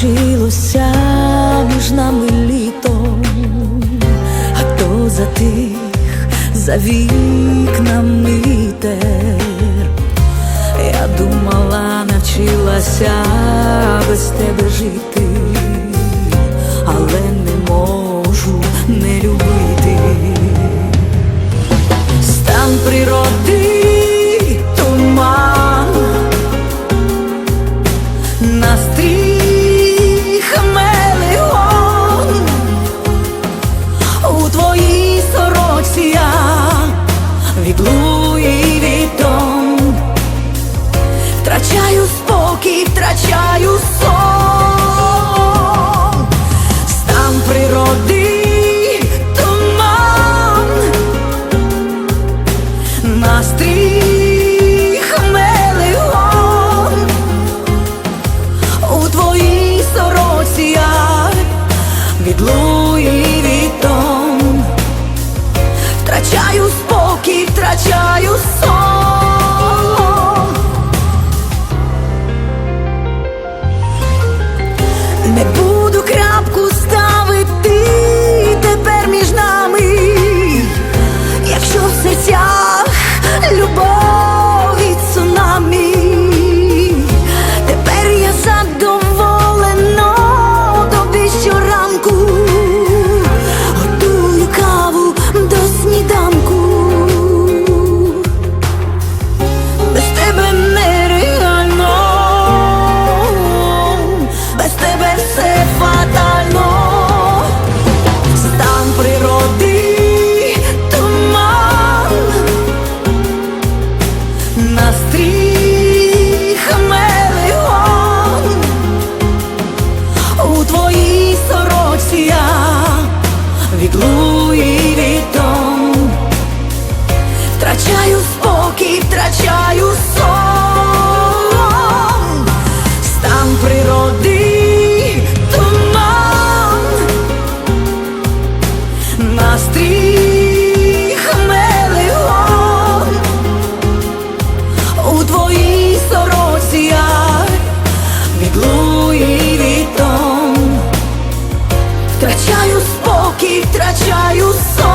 Точилося між нами літом, а то за тих, за вікнами тер. Я думала, навчилася без тебе жити. Спокій, втрачаю сон, стан природи туман, настрій хамелеон у твоїй сорочці я від Луї Вітон втрачаю спокій, втрачаю сон. і втрачаю сон.